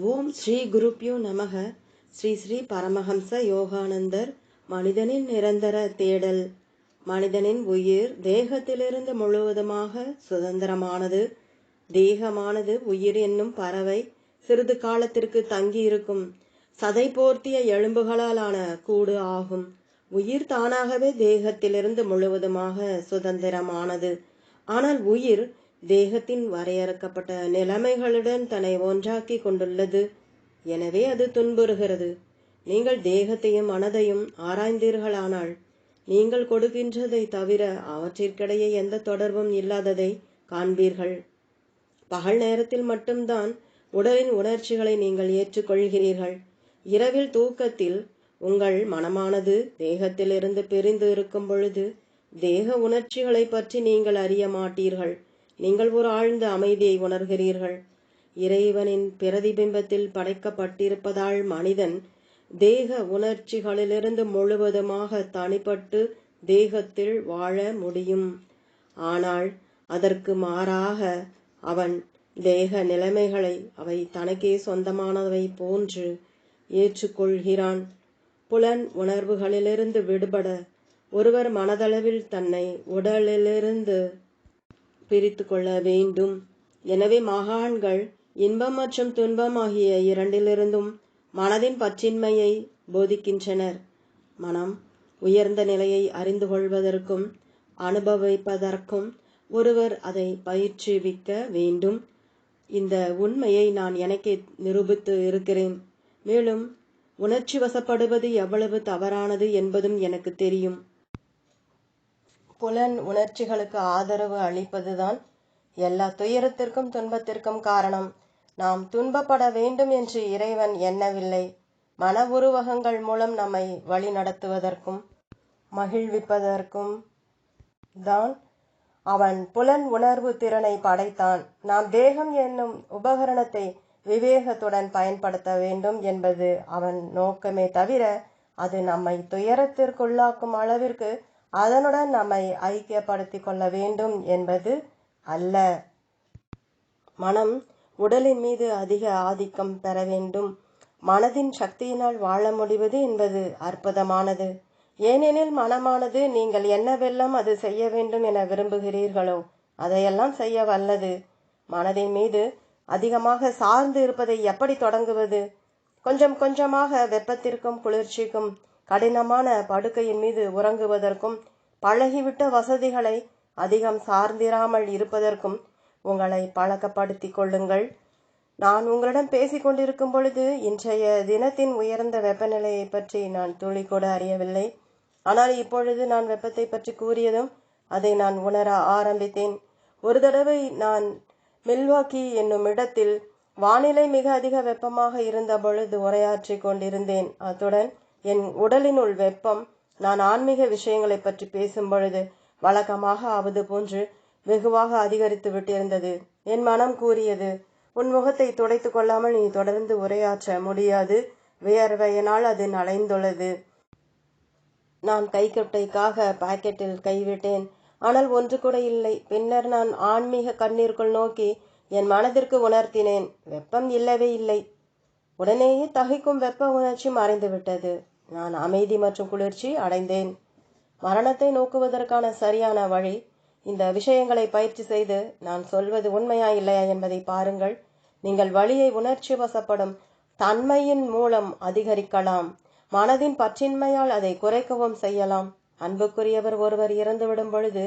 ஓம் ஸ்ரீ குருப்யோ நமக. ஸ்ரீ ஸ்ரீ பரமஹம்ச யோகானந்தர் மனிதனின் நிரந்தர தேடல். மனிதனின் உயிர் தேகத்திலிருந்து முழுவதுமாக சுதந்திரமானது. தேகமானது உயிர் என்னும் பறவை சிறிது காலத்திற்கு தங்கியிருக்கும். சதை போர்த்திய எலும்புகளாலான கூடு ஆகும். உயிர் தானாகவே தேகத்திலிருந்து முழுவதுமாக சுதந்திரமானது. ஆனால் உயிர் தேகத்தின் வரையறுக்கப்பட்ட நிலைமைகளுடன் தன்னை ஒன்றாக்கி கொண்டுள்ளது. எனவே அது துன்புறுகிறது. நீங்கள் தேகத்தையும் மனதையும் ஆராய்ந்தீர்களானால் நீங்கள் கொடுக்கின்றதை தவிர அவற்றிற்கிடையே எந்த தொடர்பும் இல்லாததை காண்பீர்கள். பகல் நேரத்தில் மட்டும்தான் உடலின் உணர்ச்சிகளை நீங்கள் ஏற்றுக்கொள்கிறீர்கள். இரவில் தூக்கத்தில் உங்கள் மனமானது தேகத்திலிருந்து பிரிந்து இருக்கும் பொழுது தேக உணர்ச்சிகளை பற்றி நீங்கள் அறிய மாட்டீர்கள். நீங்கள் ஒரு ஆழ்ந்த அமைதியை உணர்கிறீர்கள். இறைவனின் பிரதிபிம்பத்தில் படைக்கப்பட்டிருப்பதால் மனிதன் தேக உணர்ச்சிகளிலிருந்து முழுவதுமாக தனிப்பட்டு தேகத்தில் வாழ முடியும். ஆனால் அதற்கு மாறாக அவன் தேக நிலைமைகளை அவை தனக்கே சொந்தமானவை போன்று ஏற்றுக்கொள்கிறான். புலன் உணர்வுகளிலிருந்து விடுபட ஒருவர் மனதளவில் தன்னை உடலிலிருந்து பிரித்து கொள்ள வேண்டும். எனவே மகான்கள் இன்பம் மற்றும் துன்பம் ஆகிய இரண்டிலிருந்தும் மனதின் பற்றின்மையை போதிக்கின்றனர். மனம் உயர்ந்த நிலையை அறிந்து கொள்வதற்கும் அனுபவிப்பதற்கும் ஒருவர் அதை பயிற்றுவிக்க வேண்டும். இந்த உண்மையை நான் எனக்கே நிரூபித்து இருக்கிறேன். மேலும் உணர்ச்சி வசப்படுவது எவ்வளவு தவறானது என்பதும் எனக்கு தெரியும். புலன் உணர்ச்சிகளுக்கு ஆதரவு அளிப்பதுதான் எல்லா துயரத்திற்கும் துன்பத்திற்கும் காரணம். நாம் துன்பப்பட வேண்டும் என்று இறைவன் எண்ணவில்லை. மன உருவகங்கள் மூலம் நம்மை வழி நடத்துவதற்கும் மகிழ்விப்பதற்கும் தான் அவன் புலன் உணர்வு திறனை படைத்தான். நாம் தேகம் என்னும் உபகரணத்தை விவேகத்துடன் பயன்படுத்த வேண்டும் என்பது அவன் நோக்கமே தவிர அது நம்மை துயரத்திற்குள்ளாக்கும் அளவிற்கு அதனுடன் நம்மை ஐக்கியப்படுத்தி கொள்ள வேண்டும் என்பது அல்ல. மனம் உடலின் மீது அதிக ஆதிக்கம் பெற வேண்டும். மனதின் சக்தியினால் வாழ முடிவது என்பது அற்புதமானது. ஏனெனில் மனமானது நீங்கள் என்னவெல்லாம் அது செய்ய வேண்டும் என விரும்புகிறீர்களோ அதையெல்லாம் செய்ய வல்லது. மனதின் மீது அதிகமாக சார்ந்து இருப்பதை எப்படி தொடங்குவது? கொஞ்சம் கொஞ்சமாக வெப்பத்திற்கும் குளிர்ச்சிக்கும் கடினமான படுக்கையின் மீது உறங்குவதற்கும் பழகிவிட்ட வசதிகளை அதிகம் சார்ந்திராமல் இருப்பதற்கும் உங்களை பழக்கப்படுத்தி கொள்ளுங்கள். நான் உங்களிடம் பேசிக்கொண்டிருக்கும் பொழுது இன்றைய தினத்தின் உயர்ந்த வெப்பநிலையை பற்றி நான் துளி கூட அறியவில்லை. ஆனால் இப்பொழுது நான் வெப்பத்தை பற்றி கூறியதும் அதை நான் உணர ஆரம்பித்தேன். ஒரு தடவை நான் மில்வாக்கி என்னும் இடத்தில் வானிலை மிக அதிக வெப்பமாக இருந்த பொழுது உரையாற்றி கொண்டிருந்தேன். அத்துடன் என் உடலினுள் வெப்பம் நான் ஆன்மீக விஷயங்களை பற்றி பேசும் பொழுது வழக்கமாக ஆவது போன்று வெகுவாக அதிகரித்து விட்டிருந்தது. என் மனம் கூறியது உன் முகத்தை துடைத்து கொள்ளாமல் நீ தொடர்ந்து உரையாற்ற முடியாது. வியர்வையினால் அது நலைந்துள்ளது. நான் கைக்கட்டைக்காக பாக்கெட்டில் கைவிட்டேன் ஆனால் ஒன்று கூட இல்லை. பின்னர் நான் ஆன்மீக கண்ணீருக்குள் நோக்கி என் மனதிற்கு உணர்த்தினேன். வெப்பம் இல்லவே இல்லை. உடனேயே தகைக்கும் வெப்ப உணர்ச்சி மறைந்துவிட்டது. நான் அமைதி மற்றும் குளிர்ச்சி அடைந்தேன். மரணத்தை நோக்குவதற்கான சரியான வழி இந்த விஷயங்களை பயிற்சி செய்து நான் சொல்வது உண்மையா இல்லையா என்பதை பாருங்கள். நீங்கள் வழியை உணர்ச்சி வசப்படும் தன்மையின் மூலம் அதிகரிக்கலாம். மனதின் பற்றின்மையால் அதை குறைக்கவும் செய்யலாம். அன்புக்குரியவர் ஒருவர் இறந்துவிடும் பொழுது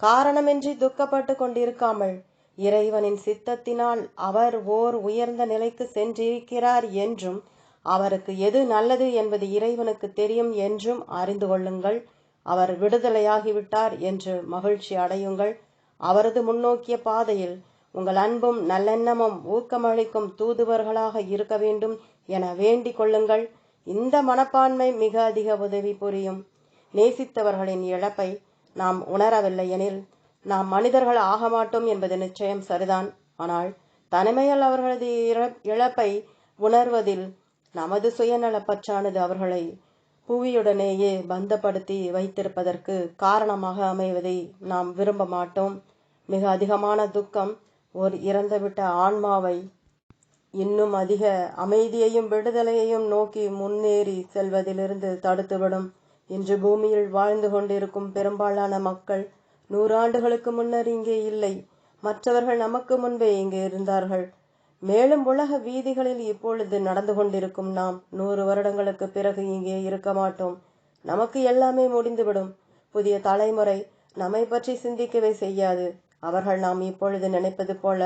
காரணமின்றி துக்கப்பட்டு கொண்டிருக்காமல் இறைவனின் சித்தத்தினால் அவர் ஓர் உயர்ந்த நிலைக்கு சென்றிருக்கிறார் என்றும் அவருக்கு எது நல்லது என்பது இறைவனுக்கு தெரியும் என்றும் அறிந்து கொள்ளுங்கள். அவர் விடுதலையாகிவிட்டார் என்று மகிழ்ச்சி அடையுங்கள். அவரது முன்னோக்கிய பாதையில் உங்கள் அன்பும் நல்லெண்ணமும் ஊக்கமளிக்கும் தூதுவர்களாக இருக்க வேண்டும் என வேண்டிக் கொள்ளுங்கள். இந்த மனப்பான்மை மிக அதிக உதவி புரியும். நேசித்தவர்களின் இழப்பை நாம் உணரவில்லை எனில் நாம் மனிதர்கள் ஆக மாட்டோம் என்பது நிச்சயம் சரிதான். ஆனால் தனிமையில் அவர்களது இழப்பை உணர்வதில் நமது சுயநலப்பற்றானது அவர்களை புவியுடனேயே பந்தப்படுத்தி வைத்திருப்பதற்கு காரணமாக அமைவதை நாம் விரும்ப மாட்டோம். மிக அதிகமான துக்கம் ஒரு இறந்துவிட்ட ஆன்மாவை இன்னும் அதிக அமைதியையும் விடுதலையையும் நோக்கி முன்னேறி செல்வதிலிருந்து தடுத்துவிடும். இன்று பூமியில் வாழ்ந்து கொண்டிருக்கும் பெரும்பாலான மக்கள் நூறாண்டுகளுக்கு முன்னர் இங்கே இல்லை. மற்றவர்கள் நமக்கு முன்பே இங்கே இருந்தார்கள். மேலும் உலக வீதிகளில் இப்பொழுது நடந்து கொண்டிருக்கும் நாம் நூறு வருடங்களுக்கு பிறகு இங்கே இருக்க மாட்டோம். நமக்கு எல்லாமே முடிந்துவிடும். புதிய தலைமுறை நம்மை பற்றி சிந்திக்கவே செய்யாது. அவர்கள் நாம் இப்பொழுது நினைப்பது போல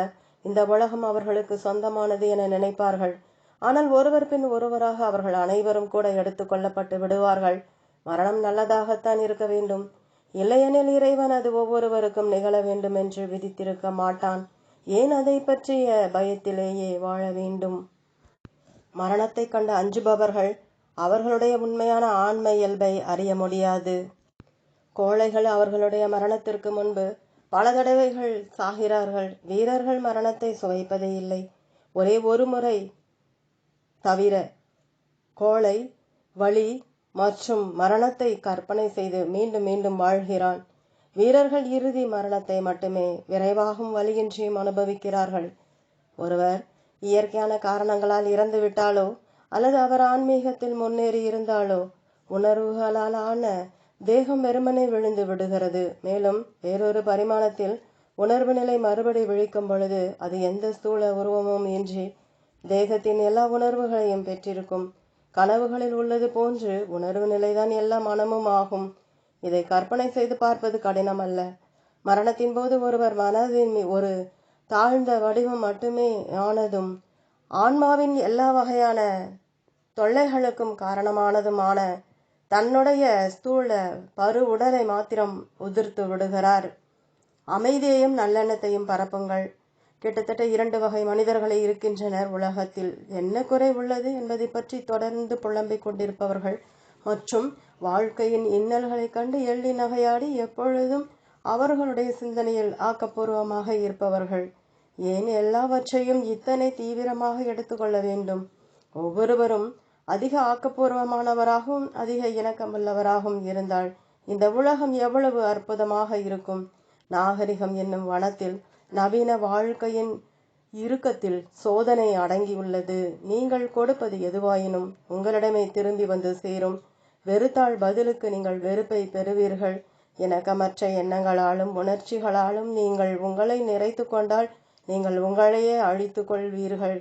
இந்த உலகம் அவர்களுக்கு சொந்தமானது என நினைப்பார்கள். ஆனால் ஒருவர் பின் ஒருவராக அவர்கள் அனைவரும் கூட எடுத்துக்கொள்ளப்பட்டு விடுவார்கள். மரணம் நல்லதாகத்தான் இருக்க வேண்டும். இல்லையெனில் இறைவன் அது ஒவ்வொருவருக்கும் நிகழ வேண்டும் என்று விதித்திருக்க மாட்டான். ஏன் அதை பற்றிய பயத்திலேயே வாழ வேண்டும்? மரணத்தை கண்டு அஞ்சுபவர்கள் அவர்களுடைய உண்மையான ஆண்மை இயல்பை அறிய முடியாது. கோழைகள் அவர்களுடைய மரணத்திற்கு முன்பு பல தடவைகள் சாகிறார்கள். வீரர்கள் மரணத்தை சுவைப்பதே இல்லை. ஒரே ஒரு முறை தவிர கோழை வழி மற்றும் மரணத்தை கற்பனை செய்து மீண்டும் மீண்டும் வாழ்கிறான். வீரர்கள் இறுதி மரணத்தை மட்டுமே விரைவாகவும் வலியின்றியும் அனுபவிக்கிறார்கள். ஒருவர் இயற்கையான காரணங்களால் இறந்து விட்டாலோ அல்லது அவர் ஆன்மீகத்தில் முன்னேறி இருந்தாலோ உணர்வுகளால் ஆன தேகம் வெறுமனே விழுந்து விடுகிறது. மேலும் வேறொரு பரிமாணத்தில் உணர்வு நிலை மறுபடி விழிக்கும் பொழுது அது எந்த ஸ்தூல உருவமும் இன்றி தேகத்தின் எல்லா உணர்வுகளையும் பெற்றிருக்கும். கனவுகளில் உள்ளது போன்று உணர்வு நிலைதான் எல்லா மனமும் ஆகும். இதை கற்பனை செய்து பார்ப்பது கடினம் அல்ல மரணத்தின் போது ஒருவர் மனதின் ஒரு தாழ்ந்த வடிவம் மட்டுமே ஆனதும் ஆன்மாவின் எல்லா வகையான தொல்லைகளுக்கும் காரணமானதுமான தன்னுடைய ஸ்தூல பரு உடலை மாத்திரம் உதிர்த்து விடுகிறார். அமைதியையும் நல்லெண்ணத்தையும் பரப்புங்கள். கிட்டத்தட்ட இரண்டு வகை மனிதர்களே இருக்கின்றனர் உலகத்தில். என்ன குறை உள்ளது என்பதை பற்றி தொடர்ந்து புலம்பிக் கொண்டிருப்பவர்கள் மற்றும் வாழ்க்கையின் இன்னல்களைக் கண்டு எள்ளி நகையாடி எப்பொழுதும் அவர்களுடைய சிந்தனையில் ஆக்கப்பூர்வமாக இருப்பவர்கள். ஏன் எல்லாவற்றையும் இத்தனை தீவிரமாக எடுத்துக்கொள்ள வேண்டும்? ஒவ்வொருவரும் அதிக ஆக்கப்பூர்வமானவராகவும் அதிக இணக்கமுள்ளவராகவும் இருந்தால் இந்த உலகம் எவ்வளவு அற்புதமாக இருக்கும்? நாகரிகம் என்னும் வனத்தில் நவீன வாழ்க்கையின் இறுக்கத்தில் சோதனை அடங்கியுள்ளது. நீங்கள் கொடுப்பது எதுவாயினும் உங்களிடமே திரும்பி வந்து சேரும் வெறுத்தால் பதிலுக்கு நீங்கள் வெறுப்பை பெறுவீர்கள். இணக்கமற்ற எண்ணங்களாலும் உணர்ச்சிகளாலும் நீங்கள் உங்களை நிறைத்து கொண்டால் நீங்கள் உங்களையே அழித்து கொள்வீர்கள்.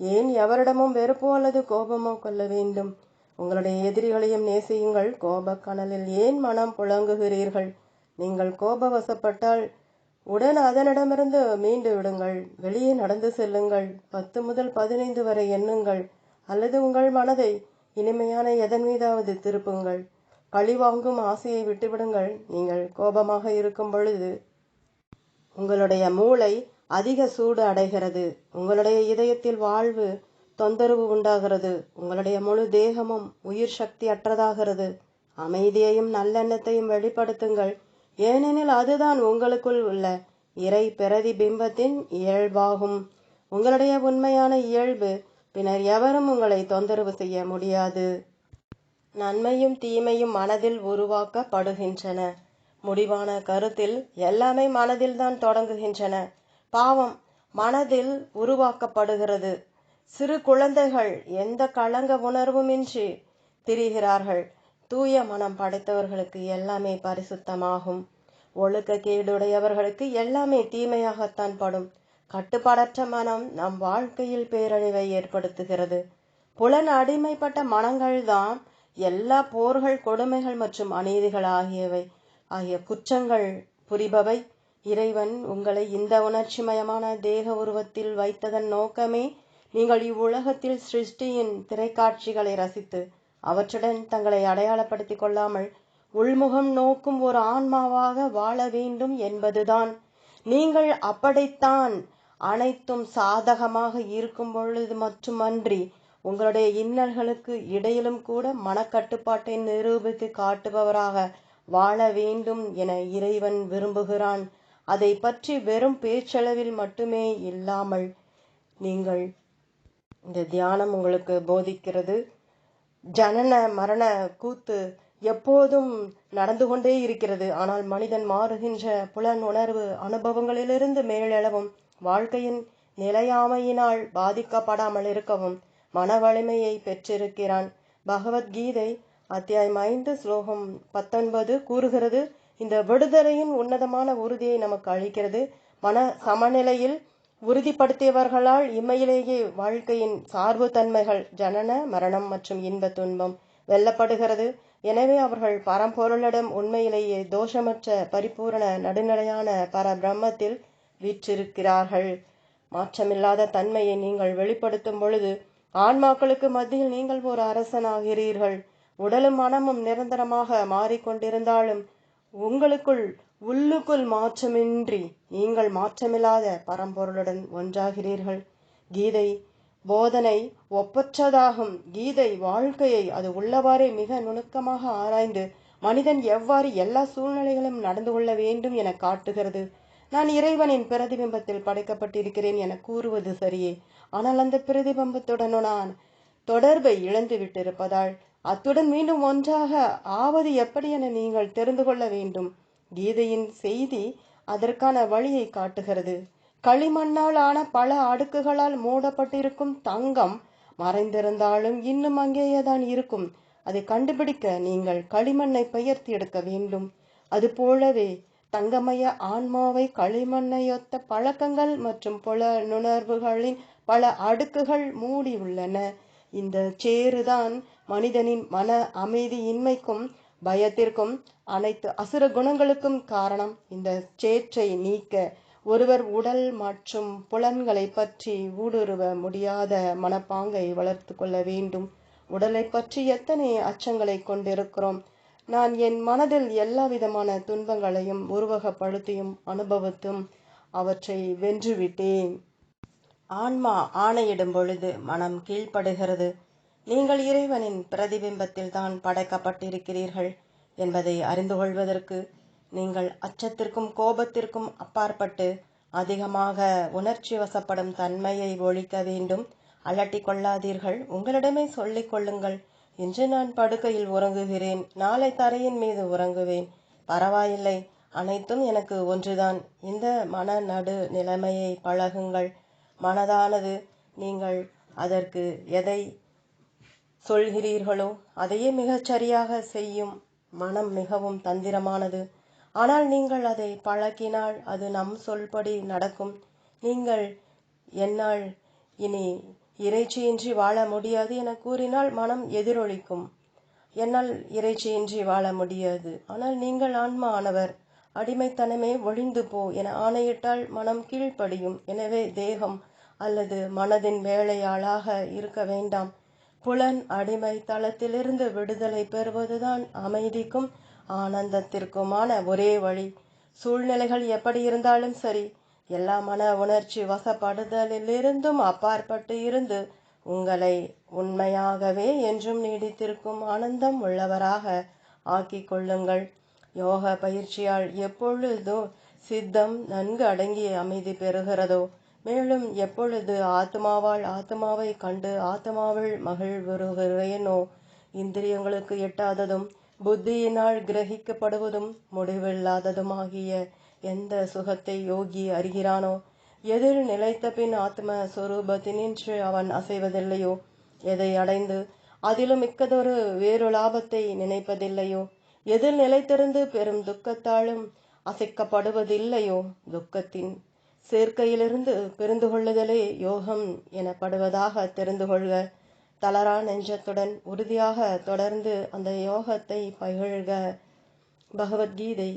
ஏன் எவரிடமும் வெறுப்போ அல்லது கோபமோ கொள்ள வேண்டும்? உங்களுடைய எதிரிகளையும் நேசியுங்கள். கோபக்கனலில் ஏன் மனம் புழங்குகிறீர்கள்? நீங்கள் கோபவசப்பட்டால் உடன் அதனிடமிருந்து மீண்டு விடுங்கள். வெளியே நடந்து செல்லுங்கள். பத்து முதல் பதினைந்து வரை எண்ணுங்கள். அல்லது உங்கள் மனதை இனிமையான எதன் மீதாவது திருப்புங்கள். பழி வாங்கும் ஆசையை விட்டுவிடுங்கள். நீங்கள் கோபமாக இருக்கும் பொழுது உங்களுடைய மூளை அதிக சூடு அடைகிறது. உங்களுடைய இதயத்தில் வாழ்வு தொந்தரவு உண்டாகிறது. உங்களுடைய முழு தேகமும் உயிர் சக்தி அற்றதாகிறது. அமைதியையும் நல்லெண்ணத்தையும் வெளிப்படுத்துங்கள். ஏனெனில் அதுதான் உங்களுக்குள் உள்ள இறை பிரதிபிம்பத்தின் இயல்பாகும். உங்களுடைய உண்மையான இயல்பு பின்னர் எவரும் உங்களை தொந்தரவு செய்ய முடியாது. நன்மையும் தீமையும் மனதில் உருவாக்கப்படுகின்றன. முடிவான கருத்தில் எல்லாமே மனதில்தான் தொடங்குகின்றன. பாவம் மனதில் உருவாக்கப்படுகிறது. சிறு குழந்தைகள் எந்த களங்க உணர்வுமின்றி திரிகிறார்கள். தூய மனம் படைத்தவர்களுக்கு எல்லாமே பரிசுத்தமாகும். ஒழுக்க கேடுடையவர்களுக்கு எல்லாமே தீமையாகத்தான் படும். கட்டுப்பாடற்ற மனம் நம் வாழ்க்கையில் பேரழிவை ஏற்படுத்துகிறது. புலன் அடிமைப்பட்ட மனங்கள்தான் எல்லா போர்கள் கொடுமைகள் மற்றும் அநீதிகள் ஆகியவை. ஆகிய குற்றங்கள் புரிபவை. இறைவன் உங்களை இந்த உணர்ச்சிமயமான தேக உருவத்தில் வைத்ததன் நோக்கமே நீங்கள் இவ்வுலகத்தில் சிருஷ்டியின் திரைக்காட்சிகளை ரசித்து அவற்றுடன் தங்களை அடையாளப்படுத்திக் கொள்ளாமல் உள்முகம் நோக்கும் ஒரு ஆன்மாவாக வாழ வேண்டும் என்பதுதான். நீங்கள் அப்படித்தான் அனைத்தும் சாதகமாக இருக்கும் பொழுது மட்டுமன்றி உங்களுடைய இன்னல்களுக்கு இடையிலும் கூட மனக்கட்டுப்பாட்டை நிரூபித்து காட்டுபவராக வாழ வேண்டும் என இறைவன் விரும்புகிறான். அதை பற்றி வெறும் பேச்சளவில் மட்டுமே இல்லாமல் நீங்கள் இந்த தியானம் உங்களுக்கு போதிக்கிறது. ஜனன மரண கூத்து எப்போதும் நடந்து கொண்டே இருக்கிறது. ஆனால் மனிதன் மாறுகின்ற புலன் உணர்வு அனுபவங்களிலிருந்து மேலெழவும். வாழ்க்கையின் நிலையாமையினால் பாதிக்கப்படாமல் இருக்கவும் மன வலிமையை பெற்றிருக்கிறான். பகவத்கீதை அத்தியாயம் ஐந்து ஸ்லோகம் பத்தொன்பது கூறுகிறது இந்த விடுதலையின் உன்னதமான உறுதியை நமக்கு அளிக்கிறது. மன சமநிலையில் உறுதிப்படுத்தியவர்களால் இம்மையிலேயே வாழ்க்கையின் சார்பு தன்மைகள் ஜனன மரணம் மற்றும் இன்ப துன்பம் வெல்லப்படுகிறது. எனவே அவர்கள் பரம்பொருளிடம் உண்மையிலேயே தோஷமற்ற பரிபூரண நடுநிலையான பரபிரம்மத்தில் வீற்றிருக்கிறார்கள். மாற்றமில்லாத தன்மையை நீங்கள் வெளிப்படுத்தும் பொழுது ஆன்மாக்களுக்கு மத்தியில் நீங்கள் ஒரு அரசனாகிறீர்கள். உடலும் மனமும் நிரந்தரமாக மாறிக்கொண்டிருந்தாலும் உங்களுக்குள் உள்ளுக்குள் மாற்றமின்றி நீங்கள் மாற்றமில்லாத பரம்பொருளுடன் ஒன்றாகிறீர்கள். கீதை போதனை ஒப்பற்றதாகும். கீதை வாழ்க்கையை அது உள்ளவாறே மிக நுணுக்கமாக ஆராய்ந்து மனிதன் எவ்வாறு எல்லா சூழ்நிலைகளும் நடந்து கொள்ள வேண்டும் என காட்டுகிறது. நான் இறைவனின் பிரதிபிம்பத்தில் படைக்கப்பட்டிருக்கிறேன் என கூறுவது சரியே. ஆனால் அந்த பிரதிபிம்பத்துடனும் நான் தொடர்பை இழந்து விட்டிருப்பதால் அத்துடன் மீண்டும் ஒன்றாக ஆவது எப்படி என நீங்கள் தெரிந்து கொள்ள வேண்டும்? கீதையின் செய்தி அதற்கான வழியை காட்டுகிறது. களிமண்ணால் ஆன பல அடுக்குகளால் மூடப்பட்டிருக்கும் தங்கம் மறைந்திருந்தாலும் இன்னும் அங்கேயேதான் இருக்கும். அதை கண்டுபிடிக்க நீங்கள் களிமண்ணை பெயர்த்தி எடுக்க வேண்டும். அது போலவே தங்கமய ஆன்மாவை களிமண்ணையொத்த பழக்கங்கள் மற்றும் புல நுணர்வுகளின் பல அடுக்குகள் மூடி உள்ளன. இந்த சேருதான் மனிதனின் மன அமைதியின்மைக்கும் பயத்திற்கும் அனைத்து அசுர குணங்களுக்கும் காரணம். இந்த சேற்றை நீக்க ஒருவர் உடல் மற்றும் புலன்களை பற்றி ஊடுருவ முடியாத மனப்பாங்கை வளர்த்து கொள்ள வேண்டும். உடலை பற்றி எத்தனை அச்சங்களை கொண்டிருக்கிறோம்? நான் என் மனதில் எல்லா விதமான துன்பங்களையும் உருவகப்படுத்தியும் அனுபவித்தும் அவற்றை வென்றுவிட்டேன். ஆன்மா ஆணையிடும் பொழுது மனம் கீழ்ப்படுகிறது. நீங்கள் இறைவனின் பிரதிபிம்பத்தில் தான் படைக்கப்பட்டிருக்கிறீர்கள் என்பதை அறிந்து கொள்வதற்கு நீங்கள் அச்சத்திற்கும் கோபத்திற்கும் அப்பாற்பட்டு அதிகமாக உணர்ச்சி வசப்படும் தன்மையை ஒழிக்க வேண்டும். அலட்டி கொள்ளாதீர்கள். உங்களிடமே சொல்லிக் கொள்ளுங்கள். இன்று நான் படுக்கையில் உறங்குகிறேன் நாளை தரையின் மீது உறங்குவேன். பரவாயில்லை அனைத்தும் எனக்கு ஒன்றுதான். இந்த மன நடு நிலைமையை பழகுங்கள். மனதானது நீங்கள் அதற்கு எதை சொல்கிறீர்களோ அதையே மிகச் சரியாக செய்யும் மனம் மிகவும் தந்திரமானது. ஆனால் நீங்கள் அதை பழக்கினால் அது நம் சொல்படி நடக்கும். நீங்கள் என்னால் இனி இறைச்சியின்றி வாழ முடியாது என கூறினால் மனம் எதிரொலிக்கும். என்னால் இறைச்சியின்றி வாழ முடியாது. ஆனால் நீங்கள் ஆன்மா ஆனவர் அடிமைத்தனமே ஒழிந்து போ என ஆணையிட்டால் மனம் கீழ்ப்படியும். எனவே தேகம் அல்லது மனதின் வேலையாளாக இருக்க வேண்டாம். புலன் அடிமை தளத்திலிருந்து விடுதலை பெறுவதுதான் அமைதிக்கும் ஆனந்தத்திற்குமான ஒரே வழி. சூழ்நிலைகள் எப்படி இருந்தாலும் சரி எல்லா மன உணர்ச்சி வசப்படுதலிலிருந்தும் அப்பாற்பட்டு இருந்து உங்களை உண்மையாகவே என்றும் நீடித்திருக்கும் ஆனந்தம் உள்ளவராக ஆக்கிக் கொள்ளுங்கள். யோக பயிற்சியால் எப்பொழுதோ சித்தம் நன்கு அடங்கிய அமைதி பெறுகிறதோ மேலும் எப்பொழுது ஆத்மாவால் ஆத்மாவை கண்டு ஆத்மாவில் மகிழ்வுறுகிறேனோ இந்திரியங்களுக்கு எட்டாததும் புத்தியினால் கிரகிக்கப்படுவதும் முடிவில்லாததுமாகிய எந்த சுகத்தை யோகி அறிகிறானோ? எதில் நிலைத்த பின் ஆத்ம சுரூபத்தினின்று அவன் அசைவதில்லையோ? எதை அடைந்து அதிலும் மிக்கதொரு வேறு லாபத்தை நினைப்பதில்லையோ? எதில் நிலைத்திருந்து பெரும் துக்கத்தாலும் அசைக்கப்படுவதில்லையோ? துக்கத்தின் சேர்க்கையிலிருந்து பிரிந்து கொள்ளுதலே யோகம் எனப்படுவதாக தெரிந்து கொள்க. தளரா நெஞ்சத்துடன் உறுதியாக தொடர்ந்து அந்த யோகத்தை பகிழ்க பகவத்கீதை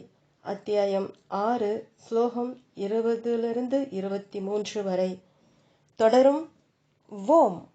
அத்தியாயம் ஆறு ஸ்லோகம் இருபதுலிருந்து இருபத்தி மூன்று வரை. தொடரும். ஓம்.